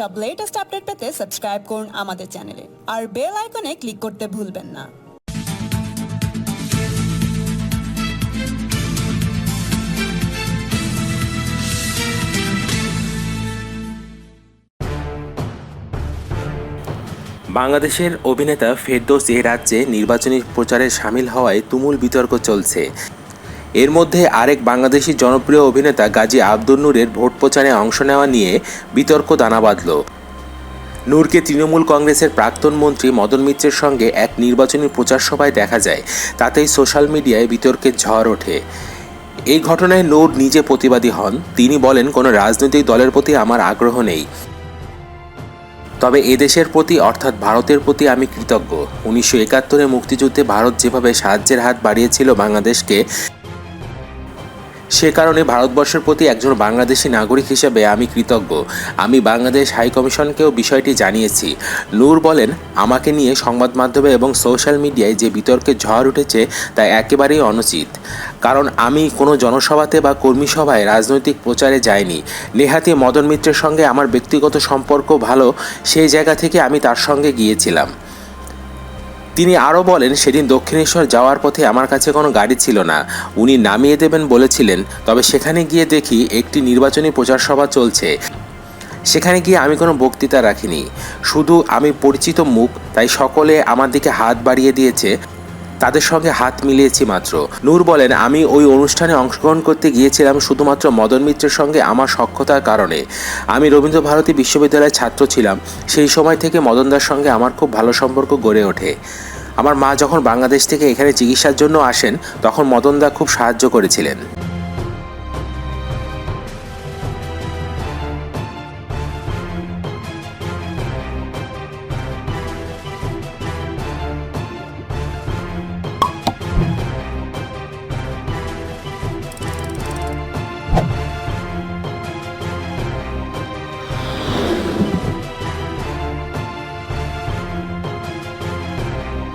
সব latest update পেতে subscribe করুন আমাদের চ্যানেলে আর বেল আইকনে ক্লিক করতে ভুলবেন না। বাংলাদেশের অভিনেতা ফেরদৌস এ রাজ্যে নির্বাচনী প্রচারে সামিল হওয়ায় তুমুল বিতর্ক চলছে। এর মধ্যে আরেক বাংলাদেশি জনপ্রিয় অভিনেতা গাজী আব্দুল নূরের ভোট প্রচারে অংশ নেওয়া নিয়ে বিতর্ক দানা বাঁধল। নূরকে তৃণমূল কংগ্রেসের প্রাক্তন মন্ত্রী মদন মিত্রের সঙ্গে এক নির্বাচনী প্রচার সভায় দেখা যায়। তাতেই সোশ্যাল মিডিয়ায় বিতর্কের ঝড় ওঠে। এই ঘটনায় নূর নিজে প্রতিবাদী হন। তিনি বলেন, কোনো রাজনৈতিক দলের প্রতি আমার আগ্রহ নেই। তবে এদেশের প্রতি, অর্থাৎ ভারতের প্রতি আমি কৃতজ্ঞ। উনিশশো একাত্তরে মুক্তিযুদ্ধে ভারত যেভাবে সাহায্যের হাত বাড়িয়েছিল বাংলাদেশকে সে কারণে ভারতবর্ষের প্রতি একজন বাংলাদেশি নাগরিক হিসেবে আমি কৃতজ্ঞ। আমি বাংলাদেশ হাই কমিশনকেও বিষয়টি জানিয়েছি। নূর বলেন, আমাকে নিয়ে সংবাদ মাধ্যমে এবং সোশ্যাল মিডিয়ায় যে বিতর্কের ঝড় উঠেছে তা একেবারেই অনুচিত। কারণ আমি কোনো জনসভাতে বা কর্মী সভায় রাজনৈতিক প্রচারে যাইনি। নেহাতি মদন মিত্রের সঙ্গে আমার ব্যক্তিগত সম্পর্ক ভালো, সেই জায়গা থেকে আমি তার সঙ্গে গিয়েছিলাম। তিনি আরও বলেন, সেদিন দক্ষিণেশ্বর যাওয়ার পথে আমার কাছে কোনো গাড়ি ছিল না। উনি নামিয়ে দেবেন বলেছিলেন, তবে সেখানে গিয়ে দেখি একটি নির্বাচনী প্রচার সভা চলছে। সেখানে গিয়ে আমি কোনো বক্তৃতা রাখিনি। শুধু আমি পরিচিত মুখ, তাই সকলে আমার দিকে হাত বাড়িয়ে দিয়েছে। তাদের সঙ্গে হাত মিলিয়েছি মাত্র। নূর বলেন, আমি ওই অনুষ্ঠানে অংশগ্রহণ করতে গিয়েছিলাম শুধুমাত্র মদন মিত্রের সঙ্গে আমার সক্ষতার কারণে। আমি রবীন্দ্র ভারতী বিশ্ববিদ্যালয়ের ছাত্র ছিলাম। সেই সময় থেকে মদনদার সঙ্গে আমার খুব ভালো সম্পর্ক গড়ে ওঠে। আমার মা যখন বাংলাদেশ থেকে এখানে চিকিৎসার জন্য আসেন, তখন মদনদা খুব সাহায্য করেছিলেন।